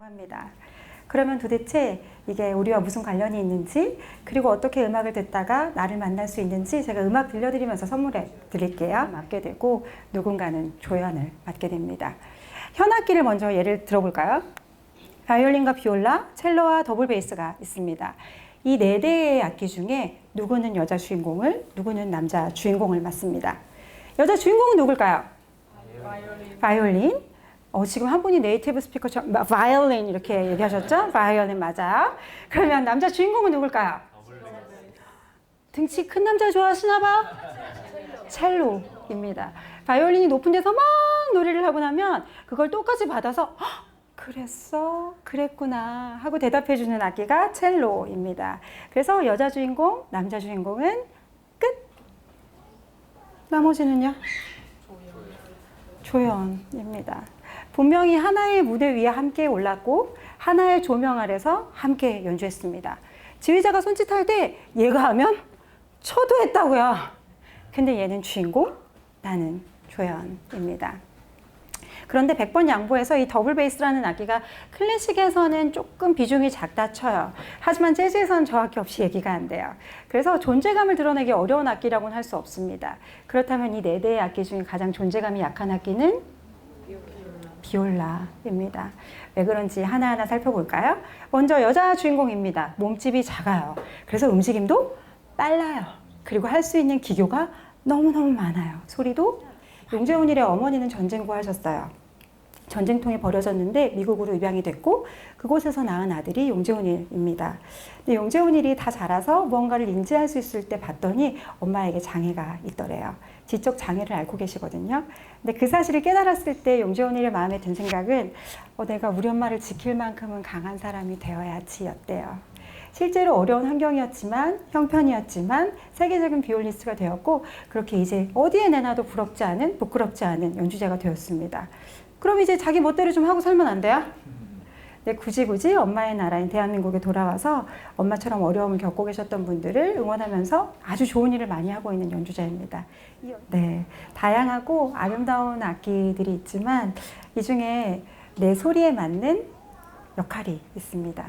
합니다. 그러면 도대체 이게 우리와 무슨 관련이 있는지 그리고 어떻게 음악을 듣다가 나를 만날 수 있는지 제가 음악 들려드리면서 선물해 드릴게요. 맡게 되고 누군가는 조연을 맡게 됩니다. 현악기를 먼저 예를 들어볼까요? 바이올린과 비올라, 첼로와 더블 베이스가 있습니다. 이 네 대의 악기 중에 누구는 여자 주인공을, 누구는 남자 주인공을 맡습니다. 여자 주인공은 누굴까요? 바이올린. 어, 지금 한 분이 네이티브 스피커처럼 마- 바이올린 이렇게 얘기하셨죠? 바이올린 맞아요. 그러면 남자 주인공은 누굴까요? 등치 큰 남자 좋아하시나 봐? 첼로입니다. 바이올린이 높은 데서 막 노래를 하고 나면 그걸 똑같이 받아서 "헉, 그랬어? 그랬구나 하고 대답해 주는 악기가 첼로입니다. 그래서 여자 주인공, 남자 주인공은 끝. 나머지는요? 조연입니다. 분명히 하나의 무대 위에 함께 올랐고 하나의 조명 아래서 함께 연주했습니다. 지휘자가 손짓할 때 얘가 하면 저도 했다고요. 근데 얘는 주인공, 나는 조연입니다. 그런데 100번 양보해서 이 더블 베이스라는 악기가 클래식에서는 조금 비중이 작다 쳐요. 하지만 재즈에서는 정확히 없이 얘기가 안 돼요. 그래서 존재감을 드러내기 어려운 악기라고는 할 수 없습니다. 그렇다면 이 네 대의 악기 중에 가장 존재감이 약한 악기는 비올라입니다. 왜 그런지 하나하나 살펴볼까요? 먼저 여자 주인공입니다. 몸집이 작아요. 그래서 움직임도 빨라요. 그리고 할 수 있는 기교가 너무너무 많아요. 소리도 용재훈일의 어머니는 전쟁고 하셨어요. 전쟁통에 버려졌는데 미국으로 입양이 됐고 그곳에서 낳은 아들이 용재훈일입니다. 근데 용재훈일이 다 자라서 무언가를 인지할 수 있을 때 봤더니 엄마에게 장애가 있더래요. 지적 장애를 앓고 계시거든요. 근데 그 사실을 깨달았을 때 용재훈일의 마음에 든 생각은 어, 내가 우리 엄마를 지킬 만큼은 강한 사람이 되어야지였대요. 실제로 어려운 환경이었지만 형편이었지만 세계적인 비올리스트가 되었고 그렇게 이제 어디에 내놔도 부럽지 않은 부끄럽지 않은 연주자가 되었습니다. 그럼 이제 자기 멋대로 좀 하고 살면 안 돼요? 네, 굳이 굳이 엄마의 나라인 대한민국에 돌아와서 엄마처럼 어려움을 겪고 계셨던 분들을 응원하면서 아주 좋은 일을 많이 하고 있는 연주자입니다. 네, 다양하고 아름다운 악기들이 있지만 이 중에 내 소리에 맞는 역할이 있습니다.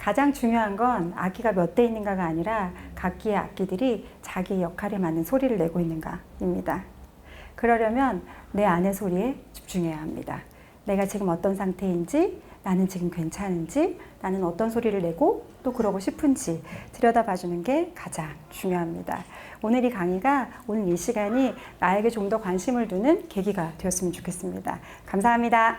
가장 중요한 건 악기가 몇 대 있는가가 아니라 각기의 악기들이 자기 역할에 맞는 소리를 내고 있는가입니다. 그러려면 내 안의 소리에 집중해야 합니다. 내가 지금 어떤 상태인지, 나는 지금 괜찮은지, 나는 어떤 소리를 내고 또 그러고 싶은지 들여다봐 주는 게 가장 중요합니다. 오늘 이 강의가 오늘 이 시간이 나에게 좀 더 관심을 두는 계기가 되었으면 좋겠습니다. 감사합니다.